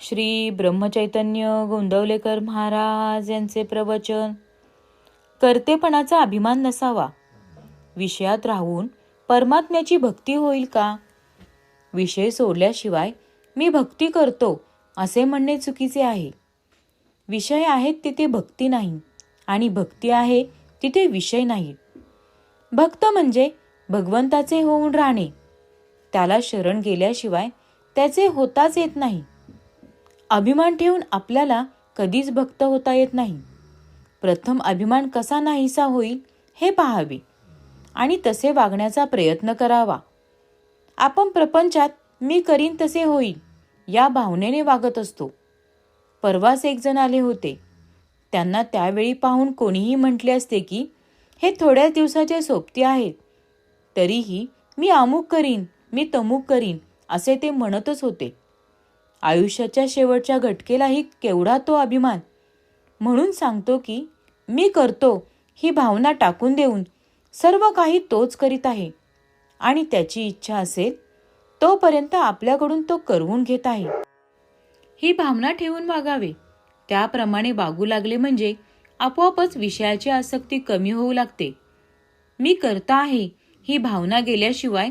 श्री ब्रह्मचैतन्य गोंदवलेकर महाराज यांचे प्रवचन. कर्तेपणाचा अभिमान नसावा. विषयात राहून परमात्म्याची भक्ती होईल का? विषय सोडल्याशिवाय मी भक्ती करतो असे म्हणणे चुकीचे आहे. विषय आहेत तिथे भक्ती नाही आणि भक्ती आहे तिथे विषय नाही. भक्त म्हणजे भगवंताचे होऊन राहणे. त्याला शरण गेल्याशिवाय त्याचे होताच येत नाही. अभिमान ठेवून आपल्याला कधीच भक्त होता येत नाही. प्रथम अभिमान कसा नाहीसा होईल हे पाहावे आणि तसे वागण्याचा प्रयत्न करावा. आपण प्रपंचात मी करीन तसे होईल या भावनेने वागत असतो. परवाच एक जण आले होते. त्यांना त्यावेळी पाहून कोणीही म्हटले असते की हे थोड्याच दिवसाचे सोबती आहेत. तरीही मी अमुक करीन मी तमुक करीन असे ते म्हणतच होते. आयुष्याच्या शेवटच्या घटकेलाही केवढा तो अभिमान? म्हणून सांगतो की मी करतो ही भावना टाकून देऊन सर्व काही तोच करीत आहे. आणि त्याची इच्छा असेल तोपर्यंत आपल्याकडून तो करवून घेत आहे. ही भावना ठेवून वागावे. त्याप्रमाणे वागू लागले म्हणजे आपोआपच विषयाची आसक्ती कमी होऊ लागते. मी करता आहे ही भावना गेल्याशिवाय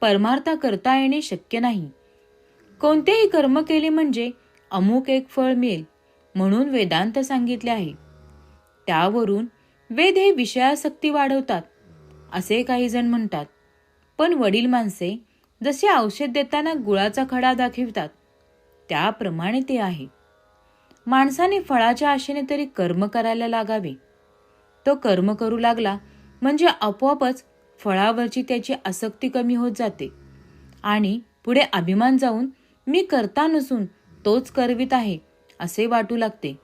परमार्था करता येणे शक्य नाही. कोणतेही कर्म केले म्हणजे अमुक एक फळ मिळेल म्हणून वेदांत सांगितले आहे. त्यावरून वेद हे विषयासक्ती वाढवतात असे काही जण म्हणतात. पण वडील माणसे जसे औषध देताना गुळाचा खडा दाखवितात त्याप्रमाणे ते आहे. माणसाने फळाच्या आशेने तरी कर्म करायला लागावे. तो कर्म करू लागला म्हणजे आपोआपच फळावरची त्याची आसक्ती कमी होत जाते आणि पुढे अभिमान जाऊन मी करता नसून तोच करवित आहे असे वाटू लागते.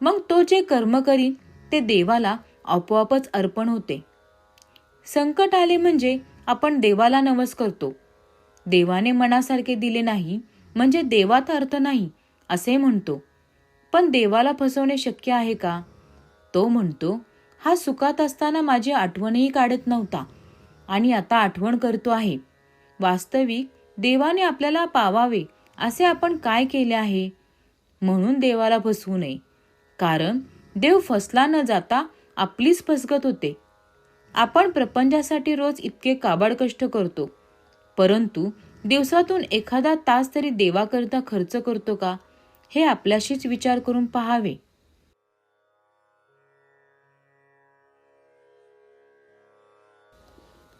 मग तो जे कर्म करीन ते देवाला आपोआपच अर्पण होते. संकट आले म्हणजे आपण देवाला नवस करतो. देवाने मनासारखे दिले नाही म्हणजे देवात अर्थ नाही असे म्हणतो. पण देवाला फसवणे शक्य आहे का? तो म्हणतो हा सुखात असताना माझी आठवणही काढत नव्हता आणि आता आठवण करतो आहे. वास्तविक देवाने आपल्याला पावावे असे आपण काय केले आहे? म्हणून देवाला फसवू नये. कारण देव फसला न जाता आपलीच फसगत होते. आपण प्रपंचासाठी रोज इतके काबाड कष्ट करतो. परंतु दिवसातून एखादा तास तरी देवाकरता खर्च करतो का? हे आपल्याशीच विचार करून पहावे.